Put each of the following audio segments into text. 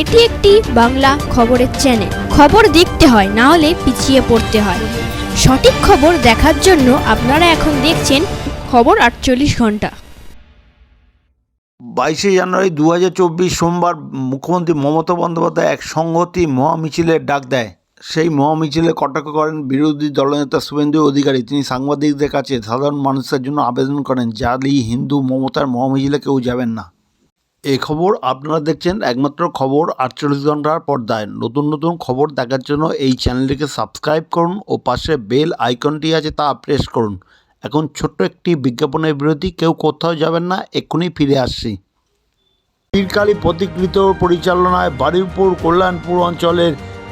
এটি একটি বাংলা খবরের চ্যানেল খবর দেখতে হয়, না হলে পিছিয়ে পড়তে হয়। সঠিক খবর দেখার জন্য আপনারা এখন দেখছেন খবর আটচল্লিশ ঘণ্টা। বাইশে জানুয়ারি দু হাজার চব্বিশ সোমবার মুখ্যমন্ত্রী মমতা বন্দ্যোপাধ্যায় এক সংহতি মহামিছিলের ডাক দেয়। সেই মহামিছিলে কটাক্ষ করেন বিরোধী দলনেতা শুভেন্দু অধিকারী। তিনি সাংবাদিকদের কাছে সাধারণ মানুষের জন্য আবেদন করেন, জালি হিন্দু মমতার মহামিছিলে কেউ যাবেন না। এই খবর আপনারা দেখছেন একমাত্র খবর আটচল্লিশ ঘণ্টার পর্দায়। নতুন নতুন খবর দেখার জন্য এই চ্যানেলটিকে সাবস্ক্রাইব করুন ও পাশে বেল আইকনটি আছে তা প্রেস করুন। এখন ছোট্ট একটি বিজ্ঞাপনের বিরতি, কেউ কোথাও যাবেন না, এক্ষুনি ফিরে আসছি। বীরকালী প্রতিকৃত পরিচালনায় বাড়িপুর কল্যাণপুর অঞ্চলের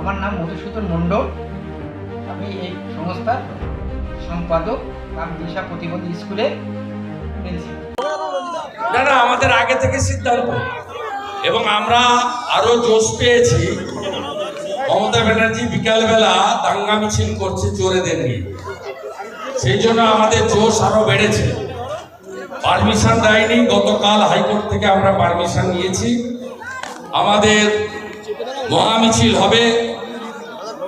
আমার নাম মধুসূদন মণ্ডল। আমি এই সংস্থার সম্পাদক রাম দিশা প্রতিবন্ধী প্রিন্সিপাল। না না, আমাদের আগে থেকে সিদ্ধান্ত। এবং আমরা আরও জোশ পেয়েছি। মমতা ব্যানার্জি বিকালবেলা দাঙ্গা মিছিল করছে চোরেদের নিয়ে। সেই জন্য আমাদের জোশ আরও বেড়েছে। পারমিশন দেয়নি। গতকাল হাইকোর্ট থেকে আমরা পারমিশন নিয়েছি। আমাদের মহামিছিল হবে।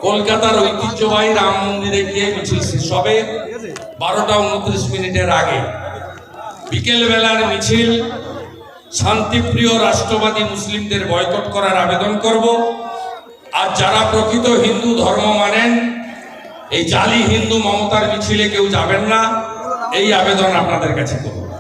কলকাতার ঐতিহ্যবাহী রাম মন্দিরে গিয়ে মিছিল শেষ হবে। বারোটা উনত্রিশ মিনিটের আগে। বিকেল বেলার মিছিল, শান্তিপ্রিয় রাষ্ট্রবাদী মুসলিমদের বয়কট করার আবেদন করব। আর যারা প্রকৃত হিন্দু ধর্ম মানেন, এই জালি হিন্দু মমতার মিছিলে কেউ যাবেন না। এই আবেদন আপনাদের কাছে করব।